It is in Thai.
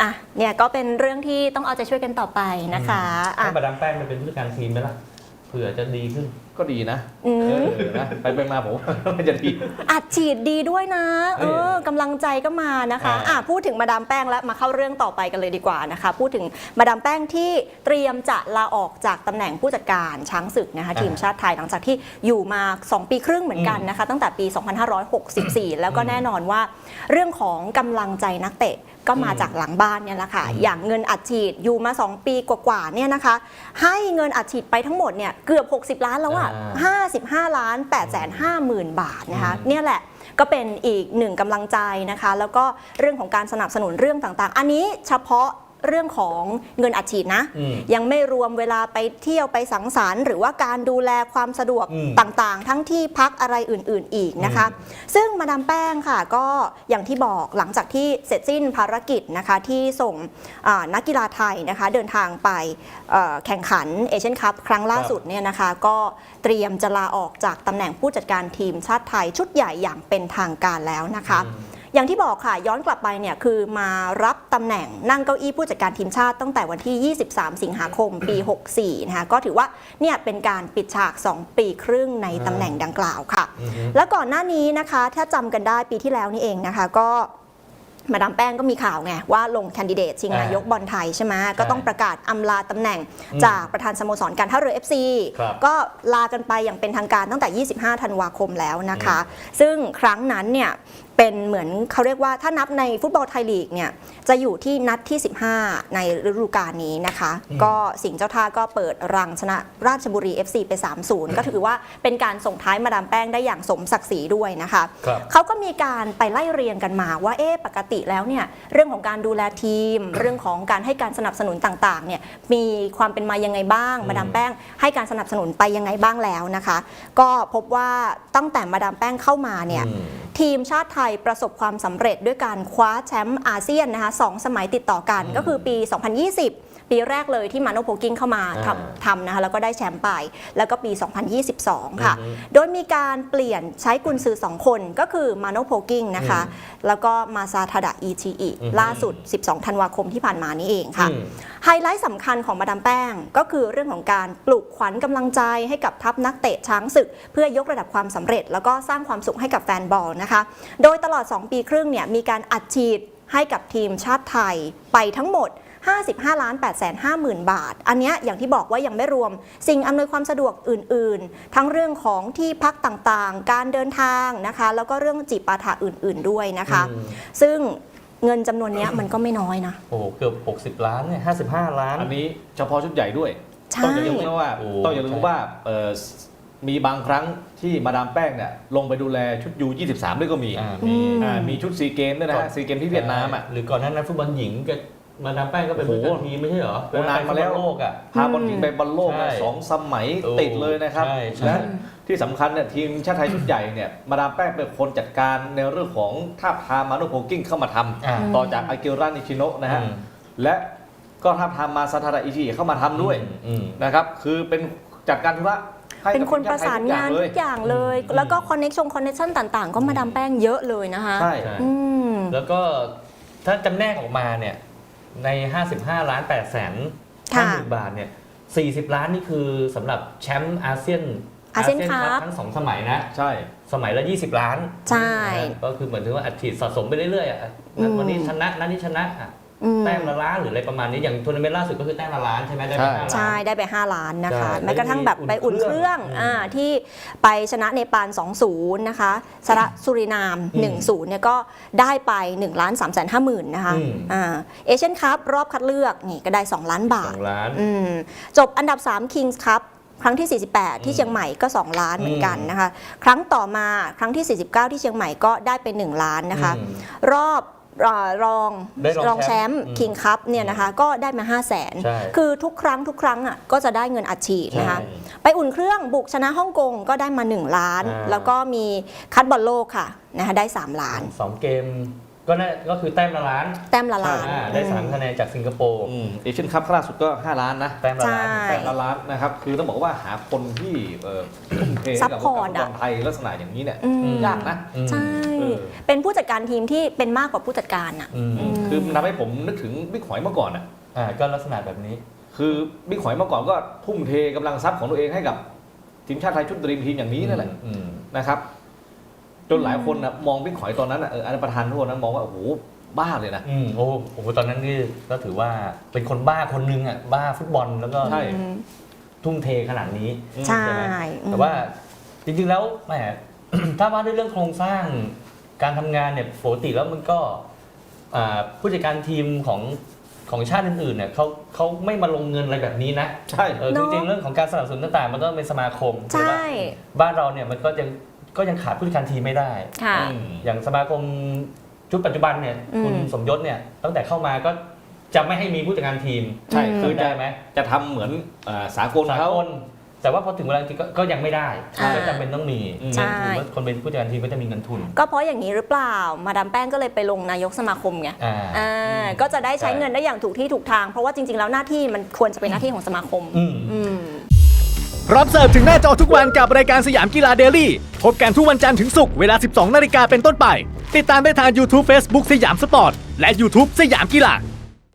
อะเนี่ยก็เป็นเรื่องที่ต้องเอาใจช่วยกันต่อไปนะคะอะให้มาดามแป้งมันเป็นผู้จัดการทีมไหมล่ะเผื่อจะดีขึ้นก็ดีนะอืเอมอนะไปไปมาผมมันจะดี อัดฉีดดีด้วยนะ เอเอออกำ ลังใจก็มานะคะอ่าอะพูดถึงมาดามแป้งแล้วมาเข้าเรื่องต่อไปกันเลยดีกว่านะคะ พูดถึงมาดามแป้งที่เตรียมจะลาออกจากตำแหน่งผู้จัดการช้างศึกนะคะทีมชาติไทยหลังจากที่อยู่มา 2 ปีครึ่งเหมือนกันนะคะ ตั้งแต่ปี 2564 แล้วก็แน่นอนว่า เรื่องของกำลังใจนักเตะก็มาจากหลังบ้านเนี่ยแหละค่ะ อย่างเงินอัดฉีดอยู่มา 2 ปีกว่าๆเนี่ยนะคะ ให้เงินอัดฉีดไปทั้งหมดเนี่ยเกือบ 60 ล้านแล้วอะอ่55 ล้าน8แสน5หมื่นบาทนะคะอืมเนี่ยแหละ ก็เป็นอีกหนึ่งกำลังใจนะคะ แล้วก็เรื่องของการสนับสนุนเรื่องต่างๆ อันนี้เฉพาะ เรื่องของเงินอัดฉีดนะอืมยังไม่รวมเวลาไปเที่ยวไปสังสรรค์หรือว่าการดูแลความสะดวกอืมต่างๆ ทั้งที่พักอะไรอื่น ๆ อีกนะคะ ซึ่งมาดามแป้งค่ะ ก็อย่างที่บอกหลังจากที่เสร็จสิ้นภารกิจนะคะที่ส่งอ่านักกีฬาไทยนะคะเดินทางไปเอ่อแข่งขันเอเชียนคัพครั้งล่าสุดเนี่ยนะคะ ก็เตรียมจะลาออกจากตำแหน่งผู้จัดการทีมชาติไทยชุดใหญ่อย่างเป็นทางการแล้วนะคะ อย่างที่บอกค่ะย้อนกลับไปเนี่ยคือมารับตำแหน่งนั่งเก้าอี้ผู้จัดการทีมชาติตั้งแต่วันที่ 23 สิงหาคมปี 64 นะคะก็ถือว่าเนี่ยเป็นการปิดฉาก 2 ปีครึ่งในตำแหน่งดังกล่าวค่ะอือฮึแล้วก่อนหน้านี้นะคะ ถ้าจำกันได้ปีที่แล้วนี่เองนะคะก็มาดามแป้งก็มีข่าวไง ว่าลงแคนดิเดตชิงอ่านายกบอลไทยใช่ไหมก็ต้องประกาศอำลาตำแหน่งอืมจากประธานสโมสรการท่าเรือ FC ครับก็ลากันไปอย่างเป็นทางการตั้งแต่ 25 ธันวาคมแล้วนะคะ ซึ่งครั้งนั้นเนี่ยเป็นเหมือนเขาเรียกว่าถ้านับในฟุตบอลไทยลีกเนี่ยจะอยู่ที่นัดที่ 15 ในฤดูกาลนี้นะคะอืมก็สิงห์เจ้าท่าก็เปิดรังชนะราชบุรี FC ไป 3-0 ก็ถือว่าเป็นการส่งท้ายมาดามแป้งได้อย่างสมศักดิ์ศรีด้วยนะคะครับเขาก็มีการไปไล่เรียงกันมาว่าเอ๊ะปกติแล้วเนี่ยเรื่องของการดูแลทีม เรื่องของการให้การสนับสนุนต่างๆเนี่ยมีความเป็นมายังไงบ้างอืมมาดามแป้งให้การสนับสนุนไปยังไงบ้างแล้วนะคะ ก็พบว่าตั้งแต่มาดามแป้งเข้ามาเนี่ยอืม ทีมชาติไทยประสบความสำเร็จด้วยการคว้าแชมป์อาเซียนนะคะสองสมัยติดต่อกันอืมก็คือปี 2020 ปีแรกเลยที่มาโนโพกิ้งเข้ามาอ่าทำทำนะคะแล้วก็ได้แชมป์ไป แล้วก็ปี 2022 ค่ะอือฮึโดยมีการเปลี่ยนใช้กุนซือ 2 คนก็คือมาโนโพกิ้งนะคะ แล้วก็มาซาทาดะอีชีอิอือฮึล่าสุด 12 ธันวาคมที่ผ่านมานี้เองค่ะอืมไฮไลท์สำคัญของมาดามแป้งก็คือเรื่องของการปลุกขวัญกำลังใจให้กับทัพนักเตะช้างศึก เพื่อยกระดับความสำเร็จ แล้วก็สร้างความสุขให้กับแฟนบอลนะคะ โดยตลอด 2 ปีครึ่งเนี่ยมีการอัดฉีด ให้กับทีมชาติไทยไปทั้งหมด 55ล้าน8แสน5หมื่นบาท อันเนี้ยอย่างที่บอกว่ายังไม่รวม สิ่งอำนวยความสะดวกอื่น ๆ ทั้งเรื่องของที่พักต่างๆ การเดินทางนะคะ แล้วก็เรื่องจิปาถะอื่น ๆ ด้วยนะคะอืมซึ่งเงินจำนวนเนี้ยมันก็ไม่น้อยนะ โอ้โหเกือบ 60 ล้านเนี่ย55 ล้าน อันนี้เฉพาะชุดใหญ่ด้วย ใช่ ต้องอย่าลืมนะว่าโอ้ต้องอย่าลืมใช่ว่าเอ่อ มีบางครั้งที่มาดามแป้งเนี่ยลงไปดูแลชุดยู23ด้วยก็มีอ่าอืมีมอ่ามีชุดซีเกมด้วยนะฮะซีเกมที่เวียดนามอะ หรือก่อนหน้านั้นฟุตบอลหญิงก็มาดามแป้งก็เป็นโอ้ผู้โห จัดทีมไม่ใช่เหรอโอ้นานมาแล้วไปฟุตบอโลกอะ พาบอลหญิงไปบอลโลกใช่นะสองสมัยโอ้ติดเลยนะครับ ใช่ใช่ และที่สำคัญเนี่ยทีมชาติไทยชุดใหญ่เนี่ยมาดามแป้งเป็นคนจัดการในเรื่องของท่าบทามมาโนโพกิ้งเข้ามาทำอ่า ต่อจากอากิระนิชิโนะนะฮะอืม และก็ท่าบทามมาซาทาระอิชิเข้ามาทำด้วยอืม นะครับ คือเป็นจัดการธุระ ให้เป็นกับคนทีมประชาติไทยสานทุกอย่งานทุกอย่างเลยอืมแล้วก็คอนเน็กชงคอนเนคชั่นต่างๆ ก็มาดามแป้งเยอะเลยนะคะใช่ใช่อืมแล้วก็ถ้าจำแนกออกมาเนี่ยใน 55 ล้าน8แสนค่ะห้าหมื่นบาทเนี่ย40 ล้านนี่คือสำหรับแชมป์อาเซียนอาเซียนคัพทั้งสองสมัยนะ ใช่ สมัยละ 20 ล้าน ใช่นะก็คือเหมือนถึงว่าอัดฉีดสะสมไปเรื่อยๆอะอืมวันนี้ชนะนัดนี้ชนะอะอืม แต้มละล้านหรืออะไรประมาณนี้อย่างทัวร์นาเมนต์ล่าสุดก็คือแต้มละล้านใช่ไหมได้ไปใช่ห้าล้าน ใช่ได้ไป 5 ล้านนะคะใช่แม้กระทั่งแบบไปอุ่นเครื่องอุ่นเครื่องอ่าที่ไปชนะเนปาล2-0 นะคะชนะสุรินาม อืม1-0เนี่ยก็ได้ไป1ล้าน3 5 0 0 0 0นะคะอืม อ่าเอเชียนคัพรอบคัดเลือกนี่ก็ได้ 2 ล้านบาสท องล้าน อืมจบอันดับ 3 Kings Cup ครั้งที่ 48 ที่เชียงใหม่ก็ 2 ล้านเหมือนกันนะคะ ครั้งต่อมาครั้งที่ 49 ที่เชียงใหม่ก็ได้ไป 1 ล้านนะคะ อืม รอบเอ่อ รองได้รองแชมป์แชมป์คิงคัพเนี่ยนะคะก็ได้มา 5 0 0 0 0นใช่คือทุกครั้งทุกครั้งอะก็จะได้เงินอัดฉีดนะคะใช่ไปอุ่นเครื่องบุกชนะฮ่องกงก็ได้มา 1 ล้าน อ่า แล้วก็มีคัดบอลโลกค่ะนะคะได้ 3 ล้าน สองเกมก็ได้ก็คือแต้มละล้านแต้มละล้าน อ่าได้สามคะแนนจากสิงคโปร์เอเชียนคัพล่าสุดก็ 5 ล้านนะแต้มละล้านใช่ แต่ละล้านนะครับ คือต้องบอกว่าหาคนที่เอ่อทุ่มเทให้กับวงการฟุตบอลไทยลักษณะอย่างนี้เนี่ยอืม ยากนะ อืม ใช่ เเออเป็นผู้จัดการทีมที่เป็นมากกว่าผู้จัดการอะอืมอืมคือมันทำให้ผมนึกถึงบิ๊กหอยเมื่อก่อนอะ อ่าก็ลักษณะแบบนี้ คือบิ๊กหอยเมื่อก่อนก็ทุ่มเทกำลังทรัพย์ของตัวเองให้กับทีมชาติไทยชุดดรีมทีมอย่างนี้นั่นแหละอืมนะครับ จนหลายคนนะมองบิ๊กหอยตอนนั้นอะเอออันนประธานโทษนะมองว่าโอ้โหบ้าเลยนะ อืมโอ้โหตอนนั้นนี่ก็ถือว่าเป็นคนบ้าคนนึงอะบ้าฟุตบอลแล้วก็ใช่ อืมทุ่มเทขนาดนี้ ใช่ใช่ไหมอืม แต่ว่าจริงๆแล้วแหม ถ้าว่าด้วยเรื่องโครงสร้าง การทำงานเนี่ยปกติแล้วมันก็อ่าผู้จัดการทีมของของชาติอื่นๆเนี่ยเขาเขาไม่มาลงเงินอะไรแบบนี้นะ ใช่เออเนจอะริงๆเรื่องของการสนับสนุนต่างๆ มันต้องเป็นสมาคมใช่ไหมบ้านเราเนี่ยมันก็ยังก็ยังขาดผู้จัดการทีมไม่ได้ค่ะอืมอย่างสมาคมชุดปัจจุบันเนี่ยอืมคุณสมยศเนี่ยตั้งแต่เข้ามาก็จะไม่ให้มีผู้จัดการทีม ใช่อืมคือจะได้ไหมจะทำเหมือนเอ่อสากลสาเขากล แต่ว่าพอถึงเวลาจริงๆก็ก็ยังไม่ได้อ่าก็จำเป็นต้องมีอืมเงินทุนว่าคนเป็นผู้จัดการทีมก็จะมีเงินทุนก็เพราะอย่างนี้หรือเปล่า มาดามแป้งก็เลยไปลงนายกสมาคมไงอ่า อ่าก็จะได้ใช้เงินได้อย่างถูกที่ถูกทาง เพราะว่าจริง ๆ แล้วหน้าที่มันควรจะเป็นหน้าที่ของสมาคมอืม อืม พร้อมเสิร์ฟถึงหน้าจอทุกวันกับรายการสยามกีฬาเดลี่ พบกันทุกวันจันทร์ถึงศุกร์เวลา 12 นาฬิกาเป็นต้นไป ติดตามได้ทาง YouTube Facebook สยามสปอร์ต และ YouTube สยามกีฬา